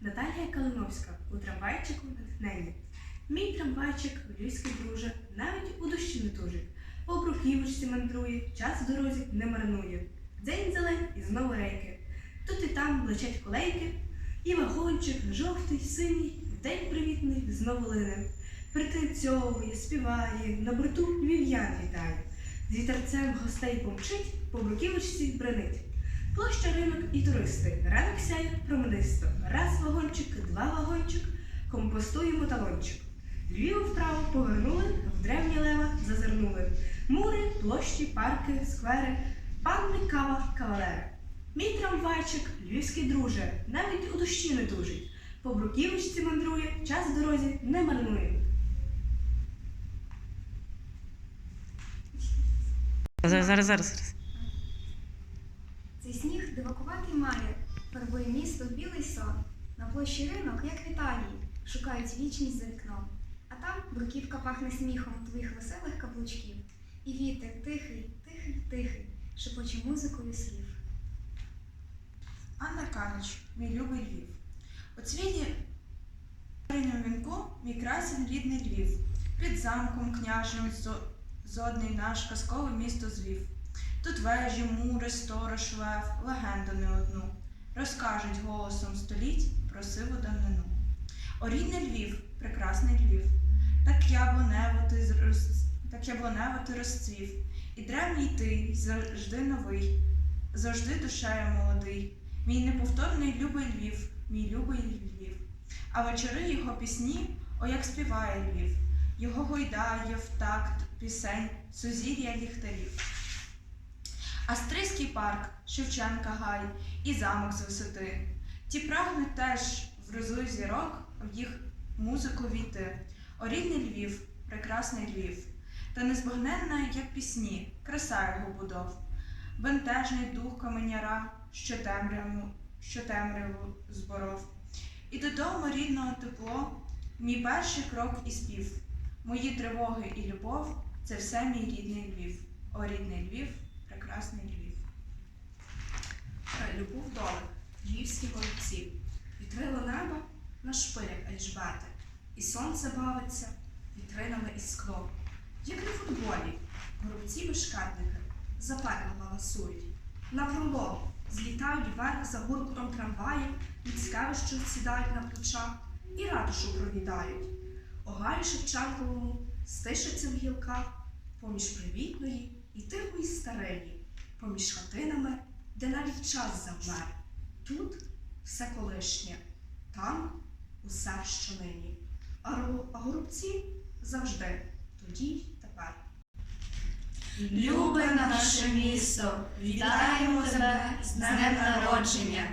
Наталія Калиновська у трамвайчику натхнення. Мій трамвайчик, львівський друже, навіть у дощі не тужить. По бруківочці мандрує, час в дорозі не марнує. День зелень і знову рейки. Тут і там лечать колейки, і вагончик жовтий, синій, день привітний знову лине. Пританцьовує, співає, на борту львів'ян вітає. З вітерцем гостей помчить, по бруківочці бренить. Площа ринок і туристи. Ранок сяє променисто. Раз вагончик, два вагончик, компостуємо талончик. Львів вправо повернули, в древні лева зазирнули. Мури, площі, парки, сквери, панни, кава, кавалери. Мій трамвайчик, львівський друже, навіть у дощі не тужить. По бруківочці мандрує, час в дорозі не марнує. Зараз, зараз, зараз. Фарбує місто білий сон. На площі ринок, як в Італії, шукають вічність за вікном. А там бруківка пахне сміхом твоїх веселих каблучків. І вітер тихий, тихий, тихий, шепоче музикою слів. Анна Канич, мій любий Львів. У цвіті зоряному вінку мій красень рідний Львів. Під замком княжим зодний наш казкове місто звів. Тут вежі, мури, сторож, лев, легенду не одну. Розкажуть голосом століть про сиву давнину. О рідний Львів, прекрасний Львів, так яблунево ти так яблунево ти розцвів, і древній ти завжди новий, завжди душею молодий. Мій неповторний любий Львів, мій любий Львів. А вечори його пісні, о як співає Львів, його гойдає в такт пісень, сузір'я ліхтарів. Астрийський парк, Шевченка Гай і замок з висоти. Ті прагнуть теж в розлив зірок в їх музику війти. О рідний Львів, прекрасний Львів, та незбагненна, як пісні, краса його будов. Бентежний дух каменяра, що темряву, що темряву зборов. І додому рідного тепло, мій перший крок і спів. Мої тривоги і любов це все мій рідний Львів. О, рідний Львів, прекрасний Львів. Е, Любов долик, львівські голубці, відкрило небо на шпилях Ельжбети, і сонце бавиться вітринами і склом. Як на футболі, горобці бешкетники за пекло галасують. На пролом злітають вверх за гуркотом трамваїв, Міцкевищу сідають на плечах і ратушу провідають. У Шевченковому стишиться в гілках поміж привітної і тихої старині, поміж хатинами де навіть час завмер. Тут все колишнє, там усе, що нині. А, горобці завжди, тоді й тепер. Любе наше місто, вітаємо тебе з днем народження.